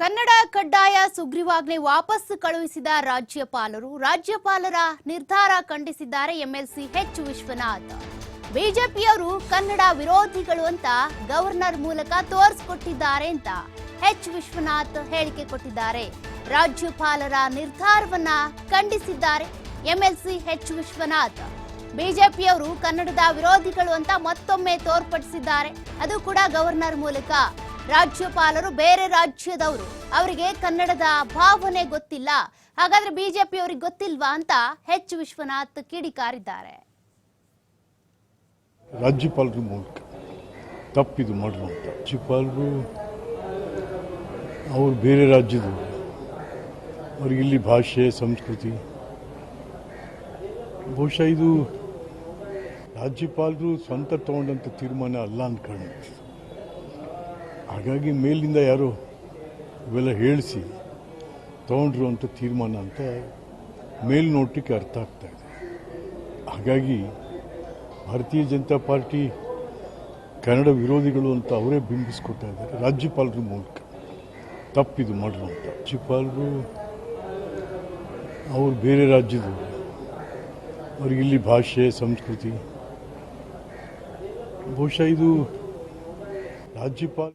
ಕನ್ನಡ ಕಡ್ಡಾಯ ಸುಗ್ರೀವಾಜ್ಞೆ ವಾಪಸ್ ಕಳುಹಿಸಿದ ರಾಜ್ಯಪಾಲರು ರಾಜ್ಯಪಾಲರ ನಿರ್ಧಾರ ಖಂಡಿಸಿದ್ದಾರೆ ಎಂಎಲ್ಸಿ ಎಚ್ ವಿಶ್ವನಾಥ್. ಬಿಜೆಪಿಯವರು ಕನ್ನಡ ವಿರೋಧಿಗಳು ಅಂತ ಗವರ್ನರ್ ಮೂಲಕ ತೋರಿಸ್ಕೊಟ್ಟಿದ್ದಾರೆ ಅಂತ ಎಚ್ ವಿಶ್ವನಾಥ್ ಹೇಳಿಕೆ ಕೊಟ್ಟಿದ್ದಾರೆ. ರಾಜ್ಯಪಾಲರ ನಿರ್ಧಾರವನ್ನ ಖಂಡಿಸಿದ್ದಾರೆ ಎಂಎಲ್ಸಿ ಎಚ್ ವಿಶ್ವನಾಥ್. ಬಿಜೆಪಿಯವರು ಕನ್ನಡದ ವಿರೋಧಿಗಳು ಅಂತ ಮತ್ತೊಮ್ಮೆ ತೋರ್ಪಡಿಸಿದ್ದಾರೆ. ಅದು ಕೂಡ ಗವರ್ನರ್ ಮೂಲಕ. ರಾಜ್ಯಪಾಲರು ಬೇರೆ ರಾಜ್ಯದವರು, ಅವರಿಗೆ ಕನ್ನಡದ ಭಾವನೆ ಗೊತ್ತಿಲ್ಲ. ಹಾಗಾದ್ರೆ ಬಿಜೆಪಿ ಅವ್ರಿಗೆ ಗೊತ್ತಿಲ್ವಾ ಅಂತ ಹೆಚ್ ವಿಶ್ವನಾಥ್ ಕಿಡಿಕಾರಿದ್ದಾರೆ. ರಾಜ್ಯಪಾಲರ ಮೂಲಕ ತಪ್ಪಿದು ಅಂತ ರಾಜ್ಯಪಾಲರು, ಅವರು ಬೇರೆ ರಾಜ್ಯದವರು. ಅವ್ರಿಗೆ ಇಲ್ಲಿ ಭಾಷೆ, ಸಂಸ್ಕೃತಿ, ಬಹುಶಃ ಇದು ರಾಜ್ಯಪಾಲರು ಸ್ವಂತ ತಗೊಂಡಂಥ ತೀರ್ಮಾನ ಅಲ್ಲ ಅಂತ ಹಾಗಾಗಿ ಮೇಲಿಂದ ಯಾರು ಇವೆಲ್ಲ ಹೇಳಿಸಿ ಅಂತ ತೀರ್ಮಾನ ಅಂತ ಮೇಲ್ ನೋಟಕ್ಕೆ ಅರ್ಥ ಆಗ್ತಾ ಇದೆ. ಹಾಗಾಗಿ ಭಾರತೀಯ ಜನತಾ ಪಾರ್ಟಿ, ಕನ್ನಡ ವಿರೋಧಿಗಳು ಅಂತ ಅವರೇ ಬಿಂಬಿಸ್ಕೊತಾ ಇದ್ದಾರೆ. ರಾಜ್ಯಪಾಲರ ಮೂಲಕ ತಪ್ಪಿದು ಅಂತ. ರಾಜ್ಯಪಾಲರು, ಅವರು ಬೇರೆ ರಾಜ್ಯದವರು. ಅವ್ರಿಗೆ ಇಲ್ಲಿ ಭಾಷೆ, ಸಂಸ್ಕೃತಿ, ಬಹುಶಃ ಇದು ರಾಜ್ಯಪಾಲ